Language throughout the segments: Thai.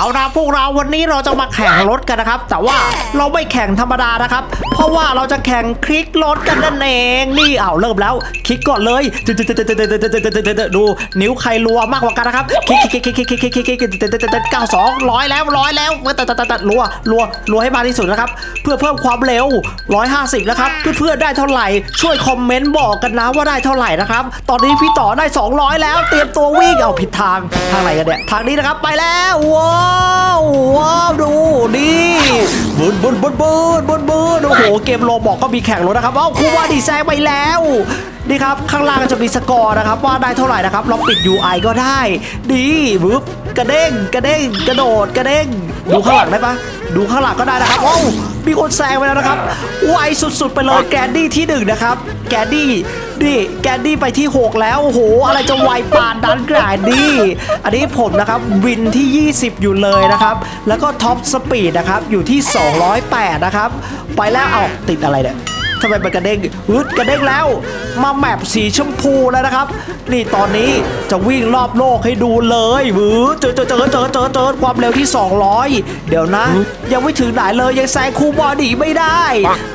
เอาละพวกเราวันนี้เราจะมาแข่งรถกันนะครับ แต่ว่าเราไม่แข่งธรรมดานะครับ เพราะว่าเราจะแข่งคลิกรถกันนั่นเองนี่เอาเริ่มแล้วคลิกก่อนเลยดูนิ้วใครรัวมากกว่ากันนะครับคลิกคลิกคลิกคลิกคลิกคลิกคลิกเก้าสองร้อยแล้วร้อยแล้วตัดตัดตัดรัวรัวรัวให้มากที่สุดนะครับ เพื่อเพิ่มความเร็วร้อยห้าสิบนะครับเพื่อเพื่อได้เท่าไหร่ช่วยคอมเมนต์บอกกันนะว่าได้เท่าไหร่นะครับ ตอนนี้พี่ต่อได้สองร้อยแล้ว เตรียมตัววิ่งเอาผิดทางทางไหนกันเนี่ยทางนี้นะครับไปแล้วว้าวว้าวดูนี่บุนบุนบุนบุนบุนบุนโอ้โหเกมโลบอกก็มีแข่งรถนะครับเอ้าคูว่าดีแซงไปแล้วนี่ครับข้างล่างจะมีสกอร์นะครับว่าได้เท่าไหร่นะครับเราปิด UI ก็ได้ ดีบึ๊บกระเด้งกระเด้งกระโดดกระเด้งดูข้างหลังได้ปะดูข้างหลังก็ได้นะครับโอ้า มีคนแซงไปแล้วนะครับ ไวสุดๆไปเลยแกนดี้ที่หนึ่งนะครับ แกนดี้นี่แกนดี้ไปที่ 6 แล้วโอ้โห อะไรจะไวปานดันแกรนดี้อันนี้ผมนะครับวินที่ 20 อยู่เลยนะครับ แล้วก็ท็อปสปีดนะครับ อยู่ที่ 208 นะครับ ไปแล้วเอาติดอะไรเนี่ย ทำไมมันกระเด้งฮึดกระเด้งแล้ว มาแมปสีชมพูแล้วนะครับ นี่ตอนนี้จะวิ่งรอบโลกให้ดูเลยวือเจอเจอเจอเจอเจอเจอความเร็วที่ 200 เดี๋ยวนะ ยังไม่ถึงไหนเลยยังแซงคูบอดีไม่ได้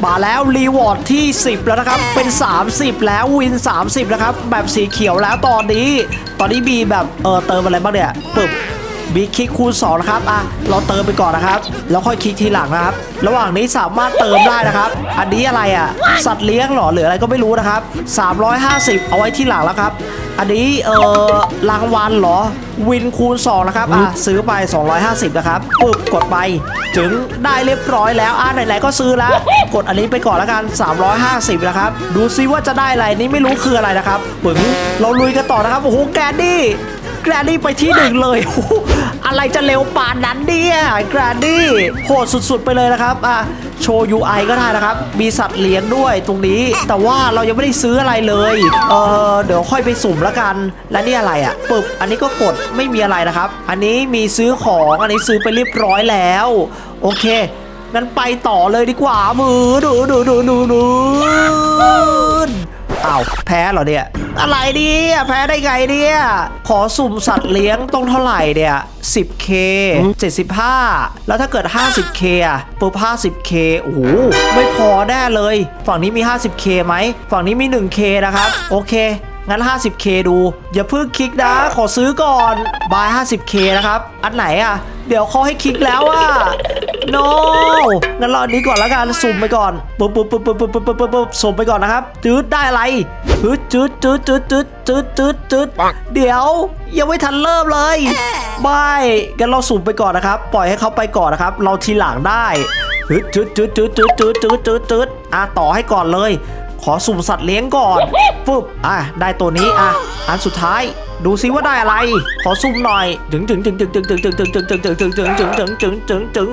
มาแล้วรีวอร์ดที่ 10 แล้วนะครับ เป็น 30 แล้ววิน 30 นะครับแบบสีเขียวแล้วตอนนี้ ตอนนี้มีแบบเออเติมอะไรบ้างเนี่ยปึ๊บ บีคลิกคูณ2นะครับอะเราเติมไปก่อนนะครับ แล้วค่อยคลิกทีหลังนะครับ ระหว่างนี้สามารถเติมได้นะครับ อันนี้อะไรอะ สัตว์เลี้ยงเหรอหรืออะไรก็ไม่รู้นะครับ 350 เอาไว้ที่หลังแล้วครับ อันนี้เออรางวัลเหรอ วินคูณ2นะครับอะซื้อไป 250 นะครับปึ๊บกดไป ถึงได้เรียบร้อยแล้วอะไหนๆก็ซื้อแล้ว กดอันนี้ไปก่อนแล้วกัน 350 นะครับ ดูซิว่าจะได้อะไรนี่ไม่รู้คืออะไรนะครับปึ๋งเราลุยกันต่อนะครับโอ้โหแกนดี้ แกรนดี้ไปที่หนึ่งเลยโอ้โหอะไรจะเร็วปานนั้นเนี่ยแกรนดี้โหดสุดๆไปเลยนะครับอะโชว์ UI ก็ได้นะครับ มีสัตว์เลี้ยงด้วยตรงนี้ แต่ว่าเรายังไม่ได้ซื้ออะไรเลย เออเดี๋ยวค่อยไปสุ่มแล้วกัน และนี่อะไรอะปึ๊บอันนี้ก็กดไม่มีอะไรนะครับ อันนี้มีซื้อของอันนี้ซื้อไปเรียบร้อยแล้ว โอเคงั้นไปต่อเลยดีกว่ามือดูดูดูดูดู อ้าวแพ้เหรอเนี่ย อะไรเนี่ยแพ้ได้ไงเนี่ย ขอสุ่มสัตว์เลี้ยงต้องเท่าไหร่เนี่ย 10k 75 แล้วถ้าเกิด 50k อะปุ๊บ 50k โอ้โหไม่พอแน่เลย ฝั่งนี้มี 50k ไหม ฝั่งนี้มี 1k นะครับ โอเค งั้น 50k ดู อย่าเพิ่งคลิกนะ ขอซื้อก่อนบาย 50k นะครับ อันไหนอะ เดี๋ยวเขาให้คลิกแล้วอะ no งั้นรออันนี้ก่อนแล้วกันสุ่มไปก่อนปุ๊บปุ๊บปุ๊บปุ๊บปุ๊บปุ๊บปุ๊บปุ๊บสุ่มไปก่อนนะครับจืดได้อะไรจืดจืดจืดจืดจืดจืดจืดจืดเดี๋ยวยังไม่ทันเริ่มเลยบายงั้นเราสุ่มไปก่อนนะครับ ปล่อยให้เขาไปก่อนนะครับ เราทีหลังได้จืดจืดจืดจืดจืดจืดจืดจืดจืดอะต่อให้ก่อนเลย ขอสุ่มสัตว์เลี้ยงก่อนปุ๊บอะได้ตัวนี้อะอันสุดท้าย ดูซิว่าได้อะไร ขอซุ่มหน่อยถึงถึงถึงถึงถึงถึงถึงถึงถึงถึงถึงถึงถึงถึงถึงถึงถึงถึง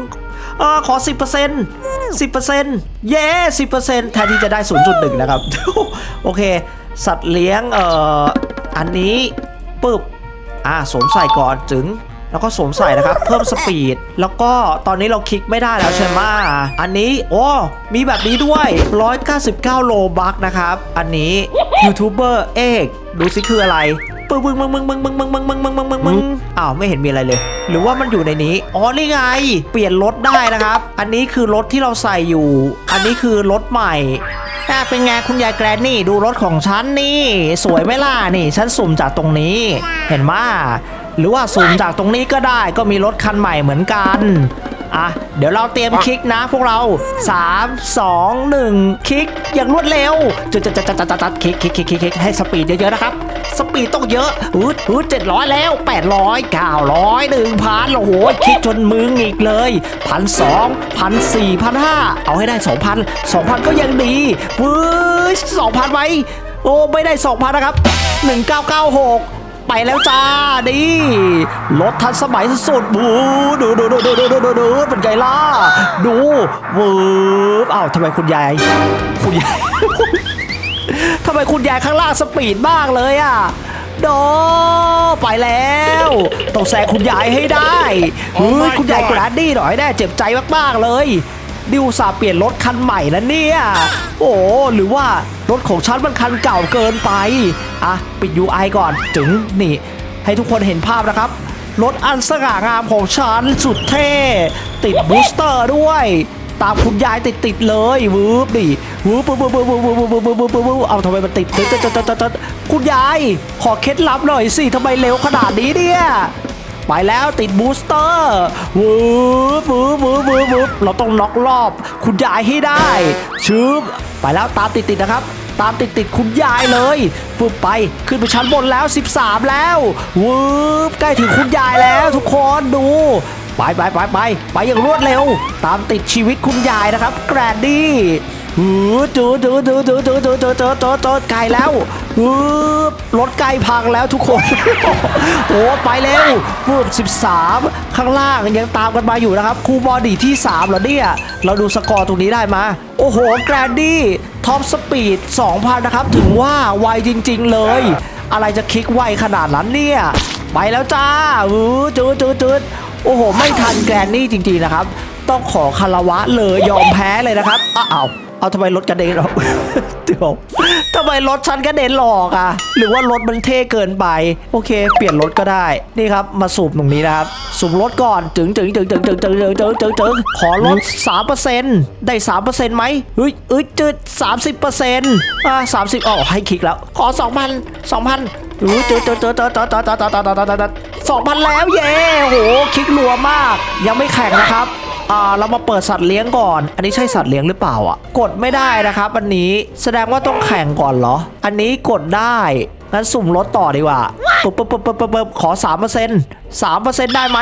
เออขอ10% 10%เย้10%แทนที่จะได้0.1นย์จุดหนึ่งนะครับ โอเค สัตว์เลี้ยงเอ่ออันนี้ปึ๊บอะสวมใส่ก่อนถึง แล้วก็สวมใส่นะครับ เพิ่มสปีด แล้วก็ตอนนี้เราคลิกไม่ได้แล้วใช่ไหมอันนี้โอ้มีแบบนี้ด้วย 199 โลบักนะครับ อันนี้ยูทูบเบอร์เอกดูสิคืออะไรปึ้งมึงมึงมึงมึงมึงมึงมึงมึงมึงมึงมึงมึงอ้าวไม่เห็นมีอะไรเลย หรือว่ามันอยู่ในนี้ อ๋อนี่ไง เปลี่ยนรถได้นะครับ อันนี้คือรถที่เราใส่อยู่ อันนี้คือรถใหม่อ่เป็นไงคุณยายแกรนนี่ดูรถของฉันนี่ สวยไหมล่ะนี่ ฉันสุ่มจากตรงนี้ เห็นไหม หรือว่าสุ่มจากตรงนี้ก็ได้ก็มีรถคันใหม่เหมือนกันอะเดี๋ยวเราเตรียมคลิกนะพวกเรา 3 2 1 คลิกอย่างรวดเร็วจัดจัดจัดจัดจัดคลิกคลิกคลิกคลิกให้สปีดเยอะๆนะครับ สปีดต้องเยอะอืดอืดเจ็ดร้อยแล้วแปดร้อยเก้าร้อยหนึ่งพันโอ้โหคลิกจนมือหงิกเลยพันสองพันสี่พันห้าเอาให้ได้สองพันสองพันก็ยังดีวื้ยสองพันไว้โอ้ไม่ได้สองพันนะครับหนึ่งเก้าเก้าหก ไปแล้วจ้าดิรถทันสมัยสุดๆบูดูดูดูดูดูดูดูดูเป็นไงล่ะดูวืบอ้าวทำไมคุณยาย คุณยายทำไมคุณยายข้างล่างสปีดมากเลยอะโดไปแล้วต้องแซงคุณยายให้ได้เฮ้ยคุณยายกราดดี้หน่อยแน่เจ็บใจมากๆเลยดิวสาห์เปลี่ยนรถคันใหม่แล้วเนี่ย โอ้หรือว่า รถของฉันมันคันเก่าเกินไป อะ ปิด UI ก่อนถึงนี่ ให้ทุกคนเห็นภาพนะครับ รถอันสง่างามของฉันสุดเท่ ติดบูสเตอร์ด้วย ตามคุณยายติดติดเลยวืบดิวืบวืบวืบวืบวืบวืบวืบวืบวืบวืบเอาทำไมมันติดติดติดติดติดติดคุณยาย ขอเคล็ดลับหน่อยสิทำไมเร็วขนาดนี้เนี่ยไปแล้วติดบูสเตอร์วืบวืบวืบวืบวืบเราต้องน็อกรอบ คุณยายให้ได้ชึบไปแล้วตามติดติดนะครับ ตามติดติดคุณยายเลยฟึบไปขึ้นไปชั้นบนแล้ว 13 แล้ววืบใกล้ถึงคุณยายแล้ว ทุกคนดูไปไปไปไปไปอย่างรวดเร็ว ตามติดชีวิตคุณยายนะครับ แกรนดี้ หือจูจูจูจูจูจูจูจูจูจูไกลแล้วหือรถไกลพังแล้วทุกคน โอ้ไปเร็วฟืบ13 ข้างล่างยังตามกันมาอยู่นะครับครูบอดี้ที่3แล้วเนี่ย เราดูสกอร์ตรงนี้ได้มา โอ้โห แกรนดี้ท็อปสปีด 2,000 นะครับ ถึงว่าไวจริง ๆ เลย อะไรจะคลิกไวขนาดนั้นเนี่ย ไปแล้วจ้าอือจืดจืดจืดโอ้โห ไม่ทันแกรนนี่จริง ๆ นะครับ ต้องขอคารวะเลยยอมแพ้เลยนะครับอ้าว เอาทำไมรถกระเด็นหรอเดี๋ยวทำไมรถฉันกระเด็นหลอกอะหรือว่ารถมันเท่เกินไป โอเค เปลี่ยนรถก็ได้ นี่ครับ มาสูบตรงนี้นะครับ สูบรถก่อนจึงจึงจึงจึงจึงจึงจึงจึงจึงจึงขอลด3%ได้3%ไหมเฮ้ยเอ้ยจืด30%อ่า30อ๋อให้คลิกแล้ว ขอ2,000 2,000อู้จืดจืดจืดจืดจืดจืดจืดจืดจืดจืดสองพันแล้วเย้โอ้โหคลิกรัวมาก ยังไม่แข่งนะครับ อ่าเรามาเปิดสัตว์เลี้ยงก่อน อันนี้ใช่สัตว์เลี้ยงหรือเปล่าอะ กดไม่ได้นะครับอันนี้แสดงว่าต้องแข่งก่อนเหรอ อันนี้กดได้งั้นสุ่มรถต่อดีกว่าปุ๊บปุ๊บปุ๊บปุ๊บปุ๊บปุ๊บขอ3%เปอร์เซ็นต์สามเปอร์เซ็นต์ได้ไหม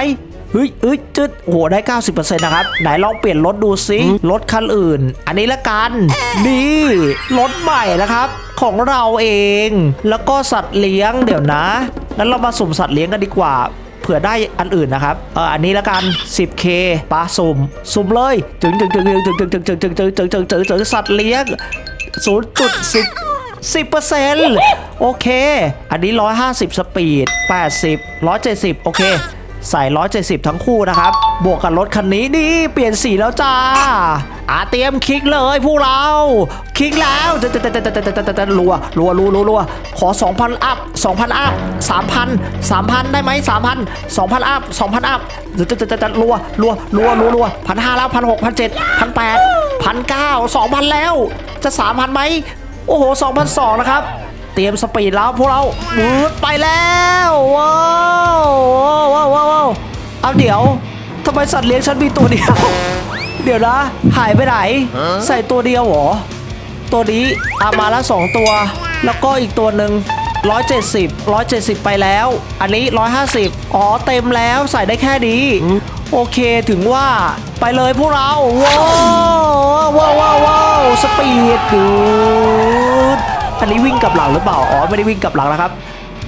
เฮ้ยเฮ้ยจึดโอ้โหได้ 90%นะครับ ไหนลองเปลี่ยนรถดูซิ รถคันอื่น อันนี้ละกัน นี่ รถใหม่นะครับ ของเราเอง แล้วก็สัตว์เลี้ยงเดี๋ยวนะ งั้นเรามาสุ่มสัตว์เลี้ยงกันดีกว่าเผื่อได้อันอื่นนะครับเอออันนี้ละกัน 10k ปลาสุ่มสุ่มเลยจึงจึงจึงจึงจึงจึงจึงจึงจึงจึงจึงจึงจึงจึงสัตว์เลี้ยง0.10 10%โอเค อันนี้ร้อยห้าสิบสปีดแปดสิบร้อยเจ็ดสิบโอเค ใส่ร้อยเจ็ดสิบทั้งคู่นะครับ บวกกับรถคันนี้นี่เปลี่ยนสีแล้วจ้าอาเตรียมคิกเลยพวกเราคิกแล้วจะจะจะจะจะจะจะรัวรัวรัวรัวรัวขอ 2,000 อัพ 2,000 อัพ 3,000 3,000 ได้ไหม3,000 2,000 อัพ 2,000 อัพจะจะจะจะรัวรัวรัวรัวรัวพันห้าแล้วพันหกพันเจ็ดพันแปดพันเก้าสองพันแล้ว จะสามพันไหมโอ้โหสองพันสองนะครับ เตรียมสปีดแล้วพวกเราวืดไปแล้วว้าวว้าวว้าวว้าวเอาเดี๋ยวทำไมสัตว์เลี้ยงฉันมีตัวเดียว เดี๋ยวนะหายไปไหน ใส่ตัวเดียวเหรอ ตัวนี้อามาละสองตัว แล้วก็อีกตัวหนึ่ง170 170 ไปแล้ว อันนี้ 150 อ๋อ เต็มแล้วใส่ได้แค่นี้ โอเคถึงว่าไปเลยพวกเรา ว้าวว้าวว้าวว้าวสปีดดูด อันนี้วิ่งกลับหลังหรือเปล่า อ๋อ ไม่ได้วิ่งกลับหลังนะครับ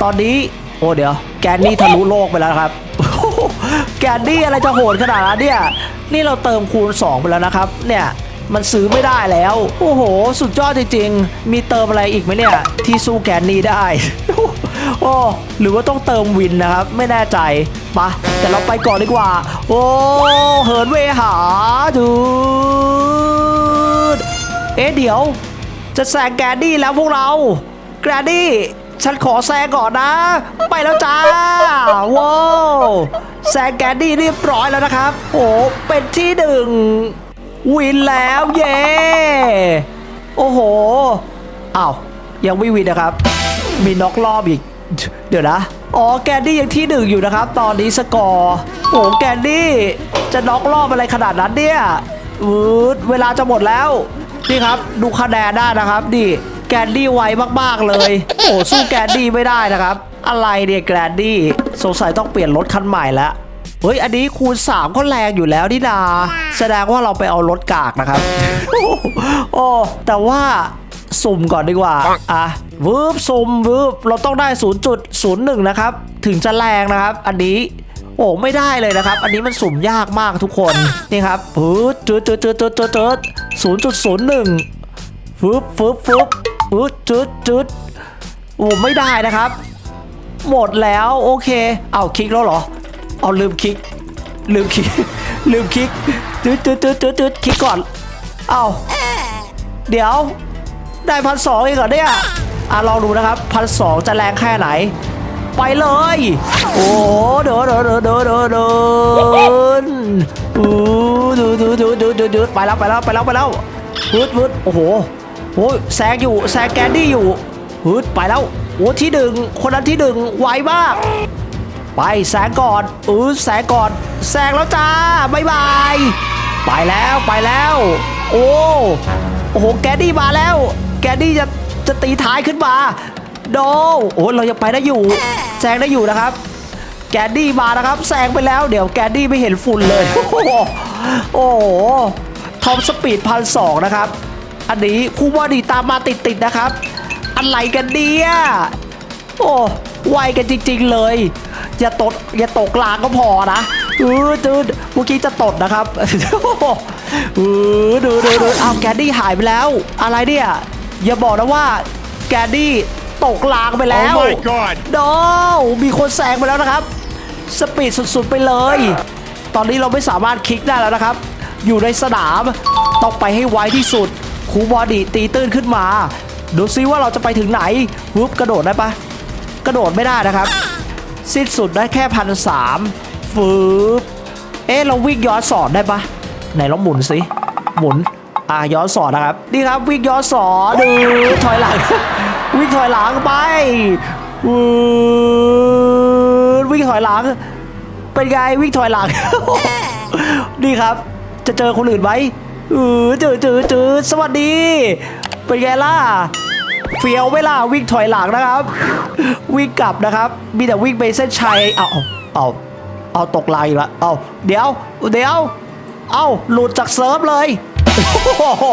ตอนนี้ โอ้ เดี๋ยว แกนนี่ทะลุโลกไปแล้วครับ แกนนี่อะไรจะโหดขนาดนั้นเนี่ย นี่เราเติมคูณ 2 ไปแล้วนะครับ เนี่ยมันซื้อไม่ได้แล้ว โอ้โห สุดยอดจริงๆ มีเติมอะไรอีกไหมเนี่ย ที่สู้แกนนี่ได้ โอ้หรือว่าต้องเติมวินนะครับ ไม่แน่ใจปะแต่เราไปก่อนดีกว่า โอ้ เหินเวหาดูดเอ๊ะเดี๋ยว จะแซงแกนดี้แล้วพวกเรา แกรดี้ ฉันขอแซงก่อนนะ ไปแล้วจ้าว้าวแซงแกนดี้เรียบร้อยแล้วนะครับ โอ้เป็นที่หนึ่งวินแล้วเย้โอ้โหอ้าวยังไม่วินนะครับ มีน็อกรอบอีก เดี๋ยวนะ อ๋อแกนดี้ยังที่หนึ่งอยู่นะครับ ตอนนี้สกอร์โอ้แกนดี้จะน็อกรอบอะไรขนาดนั้นเนี่ยอืดเวลาจะหมดแล้ว นี่ครับ ดูคะแนนได้นะครับดิแกนดี้ไวมากๆเลย โอ้สู้แกนดี้ไม่ได้นะครับ อะไรเนี่ยแกนดี้สงสัยต้องเปลี่ยนรถคันใหม่แล้วเฮ้ย อันนี้คูณ 3 ก็แรงอยู่แล้วนี่นาแสดงว่าเราไปเอารถกากนะครับ โอ้แต่ว่าสุ่มก่อนดีกว่า อะวืบสุ่มวืบเราต้องได้ 0.01 นะครับ ถึงจะแรงนะครับ อันนี้ โอ้ไม่ได้เลยนะครับ อันนี้มันสุ่มยากมากทุกคน นี่ครับปื๊ดจืดจืดจืดจืดจืด จืดศูนย์จุดศูนย์หนึ่งฟึบฟึบฟึบจืดจืดโอ้ไม่ได้นะครับ หมดแล้วโอเค เอาคลิกแล้วเหรอ เอาลืมคลิก ลืมคลิก ลืมคลิกจืดจืดจืดจืดจืดคลิกก่อน เอาเดี๋ยว ได้พันสองเองเหรอเนี่ยอะลองดูนะครับพันสองจะแรงแค่ไหน ไปเลย โอ้เดินเดินเดินเดินเดิน ดินอู้ดูดูดูดูไปแล้วไปแล้วไปแล้วไปแล้วฮึดฮึดโอ้โหโอ้ยแซงอยู่แซงแกนดี้อยู่ฮึดไปแล้วโอ้ที่หนึ่งคนนั้นที่หนึ่งไวมาก ไปแซงก่อนอือแซงก่อนแซงแล้วจ้าบายบายไปแล้วไปแล้ว โอ้โอ้โหแกดดี้มาแล้ว แกดดี้จะจะตีท้ายขึ้นมาโดโอ้เรายังไปได้อยู่แซงได้อยู่นะครับ แกดดี้มานะครับแซงไปแล้วเดี๋ยวแกดดี้ไม่เห็นฝุ่นเลย โอ้โหโอ้โหท็อปสปีดพันสองนะครับ อันนี้คู่บอดีตามมาติดๆนะครับ อะไรกันเนี่ยโอ้ไวกันจริง ๆเลย อย่าตดอย่าตกกลางก็พอนะเออจืดเมื่อกี้จะตดนะครับเออดูดูดูเอาวแกดดี้หายไปแล้ว อะไรเนี่ยอย่าบอกนะว่าแกดดี้ตกกลางไปแล้ว Oh my god โดมีคนแซงไปแล้วนะครับ สปีดสุดๆไปเลย ตอนนี้เราไม่สามารถคลิกได้แล้วนะครับ อยู่ในสนามต้องไปให้ไวที่สุดคูบอดีตีตื้นขึ้นมา ดูซิว่าเราจะไปถึงไหนวุบกระโดดได้ปะกระโดดไม่ได้นะครับ สิ้นสุดได้แค่พันสามฟืบเอ๊ะเราวิ่งย้อนสอนได้ปะไหนลองหมุนสิหมุนอะย้อนสอนนะครับนี่ครับวิ่งย้อนสอนดูถอยหลัง วิ่งถอยหลังไปวิ่งถอยหลัง เป็นไงวิ่งถอยหลัง นี่ครับ จะเจอคนอื่นไหมเออเจอเจอเจอสวัสดี เป็นไงล่ะเฟียวเวลาวิ่งถอยหลังนะครับ วิ่งกลับนะครับ มีแต่วิ่งไปเส้นชัยเอาเอาเอาเอาตกลายอีกแล้วเอาเดี๋ยว เดี๋ยว เอาหลุดจากเซิร์ฟเลยโอ้โห